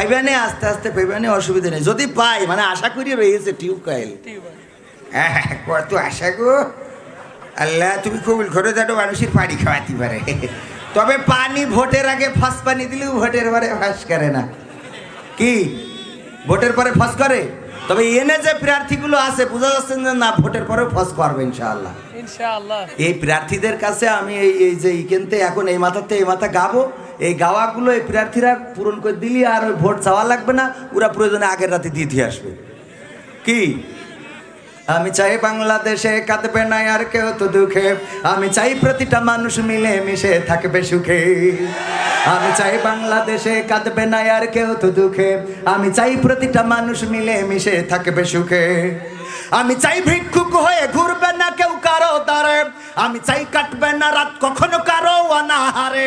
পাইবানে আস্তে আস্তে পাইবানে অসুবিধা নেই। যদি পাই মানে আশা করি রয়েছে টিউবওয়েল। হ্যাঁ কত আশা গো। আল্লাহ তুমি কবুল করে যাও মানুষের পানি খাওয়াতে পারে। তবে পানি ভোটের আগে ফাঁস পানি দিলেও ভোটের পরে ফাঁস করে না। কি? ভোটের পরে ফাঁস করে? তবে এনে যে প্রার্থীগুলো আছে বোঝা যাচ্ছে যে না ভোটের পরেও ফাঁস করবে ইনশাআল্লাহ। ইনশাআল্লাহ। এই প্রার্থীদের কাছে আমি এই এই যে ইকেনতে এখন এই মাথাতে এই মাথা গাবো। এই গাওয়াগুলো এই প্রার্থীরা পূরণ করে দিলি আর ওই ভোট চাওয়া লাগবে না, ওরা প্রয়োজনে আগের রাতে দিয়ে দিয়ে আসবে। কি? আমি চাই বাংলাদেশে কাঁদবে না আর কেউ তো দুঃখে। আমি চাই প্রতিটা মানুষ মিলে মিশে থাকবে সুখে। আমি চাই বাংলাদেশে কাঁদবে না আর কেউ তো দুঃখে। আমি চাই প্রতিটা মানুষ মিলে মিশে থাকবে সুখে। আমি চাই ভিক্ষুক হয়ে ঘুরবে না কেউ কারও দ্বারে। আমি চাই কাটবে না রাত কখনো কারও অনাহারে।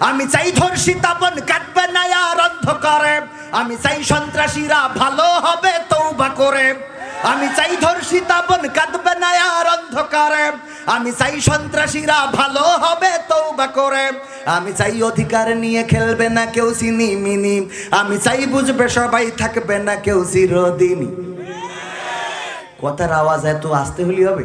আমি চাই ধর্ষিতা বোন কাটবে না আর অন্ধকারে আমি চাই সন্ত্রাসীরা ভালো হবে তৌবা করে। আমি চাই ধর্ষিতা বোন কাঁদবে না আর অন্ধকারে আমি চাই সন্ত্রাসীরা ভালো হবে তৌবা করে। আমি চাই অধিকার নিয়ে খেলবে না কেউ চিনি মিনি। আমি চাই বুঝবে সবাই থাকবে না কেউ চিরদিনই কথার আওয়াজ এত আসতে হলি হবে?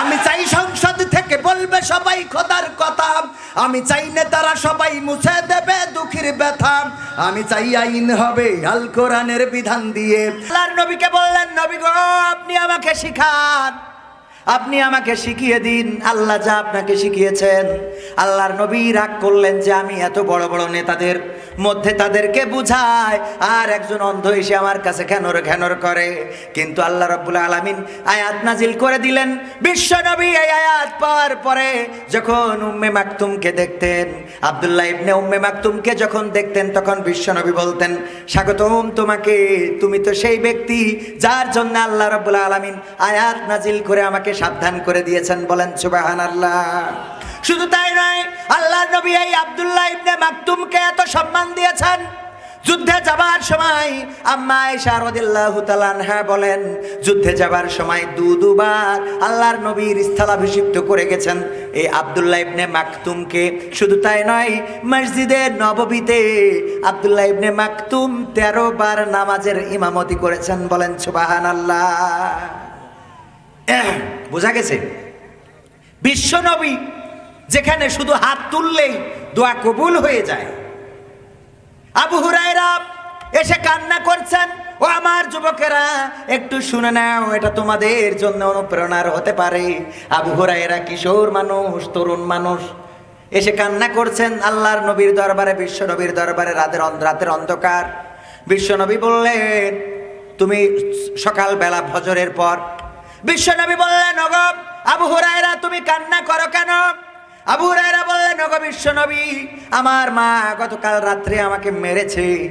আমি চাই সংসদ থেকে বলবে সবাই খোদার কথা। আমি চাই নেতারা সবাই মুছে দেবে দুঃখীর ব্যথা। আমি চাই আইন হবে আল কোরআনের বিধান দিয়ে। আল্লাহর নবীকে বললেন, নবী গো, আপনি আমাকে শিখান। আপনি আমাকে শিখিয়ে দিন, আল্লাহ যা আপনাকে শিখিয়েছেন। আল্লাহর নবী রাগ করলেন যে আমি এত বড় বড় নেতাদের মধ্যে তাদেরকে বুঝায় আর একজন অন্ধ এসে আমার কাছে ঘ্যানর ঘ্যানর করে। কিন্তু আল্লাহ রব্বুল আলামিন আয়াত নাজিল করে দিলেন, বিশ্ব নবী এই আয়াত পাওয়ার পরে যখন উম্মে মাকতুমকে দেখতেন, আব্দুল্লাহ ইবনে উম্মে মাকতুমকে যখন দেখতেন, তখন বিশ্ব নবী বলতেন, স্বাগতম তোমাকে, তুমি তো সেই ব্যক্তি যার জন্য আল্লাহ রব্বুল আলামিন আয়াত নাজিল করে আমাকে সাবধান করে দিয়েছেন বলেন সুবহানাল্লাহ। শুধু তাই নয় আল্লাহ নবী এই আব্দুল্লাহ ইবনে মাকতুমকে এত সম্মান দিয়েছেন। যুদ্ধে যাবার সময় আম্মা আয়েশা রাদিয়াল্লাহু তাআলা বলেন যুদ্ধে যাবার সময় দু দুবার আল্লাহর নবীর স্থলাভিষিক্ত করে গেছেন। এই আব্দুল্লাহ ইবনে মাকতুমকে শুধু তাই নয় মসজিদে নববীতে আব্দুল্লাহ ইবনে মাকতুম তেরো বার নামাজের ইমামতি করেছেন বলেন সুবহানাল্লাহ। এহ, বোঝা গেছে? বিশ্বনবী যেখানে শুধু হাত তুললেই দোয়া কবুল হয়ে যায়। আবু হুরায়রা এসে কান্না করছেন, ও আমার যুবকেরা, একটু শুনে নাও, এটা তোমাদের জন্য অনুপ্রেরণার হতে পারে। আবু হুরায়রা কিশোর মানুষ, তরুণ মানুষ এসে কান্না করছেন, আল্লাহর নবীর দরবারে, বিশ্ব নবীর দরবারে রাতের রাতের অন্ধকার। বিশ্বনবী বললেন, তুমি সকালবেলা ফজরের পর বিশ্বনবী বললেন নগব আবু হুরায়রা, তুমি কান্না করো কেন? আবু হুরায়রা বললেন নগ বিশ্বনবী, আমার মা গতকাল রাত্রে আমাকে মেরেছে।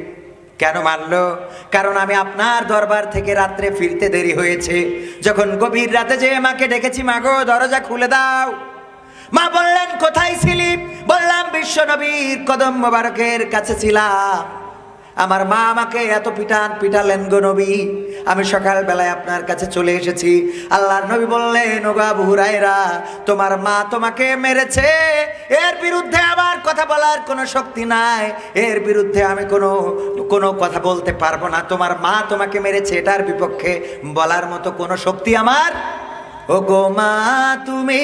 কেন মারলো? কারণ আমি আপনার দরবার থেকে রাত্রে ফিরতে দেরি হয়েছে। যখন গভীর রাতে যে মাকে ডেকেছি মাগো দরজা খুলে দাও। মা বললেন, কোথায় ছিলি? বললাম, বিশ্বনবীর কদম মোবারকের কাছে ছিলাম। আমার মা আমাকে এত পিটান পিটালেন গো নবী। আমি সকালবেলায় আপনার কাছে চলে এসেছি। আল্লাহর নবী বললেন, ওগা বুহুরাইরা তোমার মা তোমাকে মেরেছে। এর বিরুদ্ধে আমার কথা বলার কোনো শক্তি নাই। এর বিরুদ্ধে আমি কোনো কোনো কথা বলতে পারব না। তোমার মা তোমাকে মেরেছে, এটার বিপক্ষে বলার মতো কোনো শক্তি আমার ও গো মা, তুমি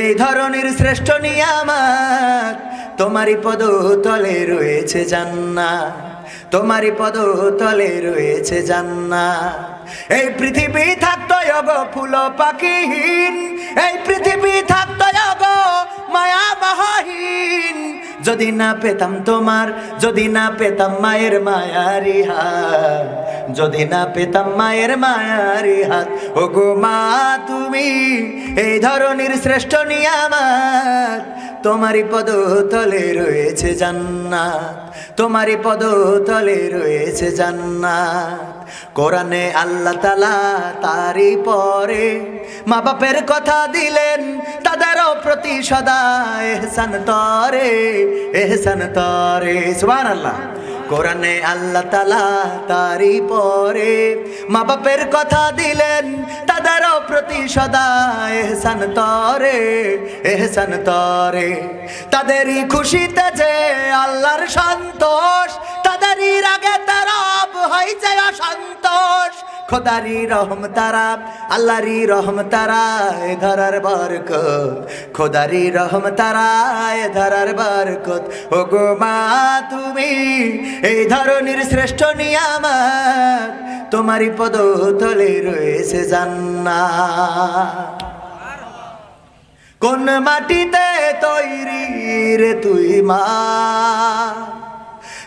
এই ধরনের শ্রেষ্ঠ নিয়ামত তোমারই পদ তলে রয়েছে জান্না তোমারই পদ তলে রয়েছে জান্না এই পৃথিবী থাকতো গো ফুল পাখিহীন। এই পৃথিবী থাকতো গো মায়া মহাহীন যদি না পেতাম তোমার, যদি না পেতাম মায়ের মায়ারি হাত। যদি না পেতাম মায়ের মায়ারি হাত। ও গো মা, তুমি এই ধরনের শ্রেষ্ঠ নিয়ামাত। তোমারই পদ তলে রয়েছে জান্নাত, তোমারই পদ তলে রয়েছে জান্নাত। কোরআনে আল্লাহ তালা তারই পরে মা বাপের কথা দিলেন, তাদেরও প্রতি সদা এহসান তরে এহসান তরে সুবান আল্লাহ কোরআনে আল্লাহ তালা তারই পরে মা বাপের কথা দিলেন, তাদেরও প্রতি সদা এহসান তরে এহসান তরে। তাদেরই খুশিতে যে আল্লাহর সন্তোষ, তাদেরই রাগে তারাব হয়েছে অসন্তোষ। খোদারি রহম তারা আল্লাহরি রহম তারা, এ ধরার বরকত। খোদারি রহম তারা, এ ধরার বরকত। ও গো মা, তুমি এই ধরনের শ্রেষ্ঠ নিয়ামত তোমারই পদ তলে রয়েছে জান্না কোন মাটিতে তৈরি রে তুই মা?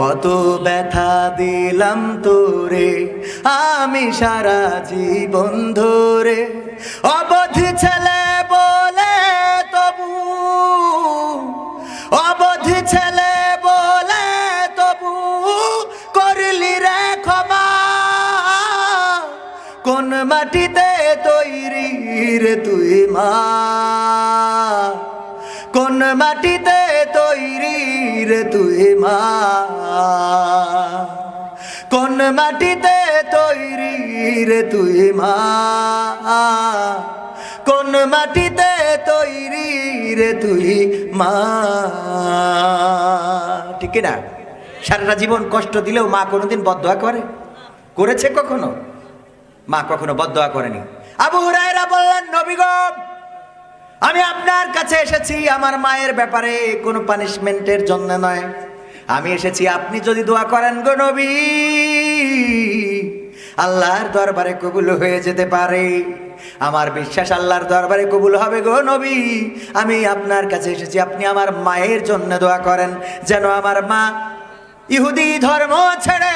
কত ব্যথা দিলাম তোরে, আমি সারা জীবন ধরে। অবধি ছেলে বলে তবু, অবধি ছেলে বলে তবু, করলি রে ক্ষমা। কোন মাটিতে তৈরি রে তুই মা, কোন মাটিতে রে তুই মা। কোন মাটিতে তৈরি রে তুই মা? কোন মাটিতে তৈরি রে তুই মা? ঠিক না সারাটা জীবন কষ্ট দিলেও মা কোনোদিন বদয়া করে? করেছে কখনো? মা কখনো বদয়া করেনি। আবু হুরায়রা বললেন, নবী গো আমি আপনার কাছে এসেছি, আমার মায়ের ব্যাপারে কোনো পানিশমেন্টের জন্য নয়। আমি এসেছি, আপনি যদি দোয়া করেন গো নবী, আল্লাহর দরবারে কবুল হয়ে যেতে পারে। আমার বিশ্বাস আল্লাহর দরবারে কবুল হবে গো নবী। আমি আপনার কাছে এসেছি, আপনি আমার মায়ের জন্য দোয়া করেন, যেন আমার মা ইহুদি ধর্ম ছেড়ে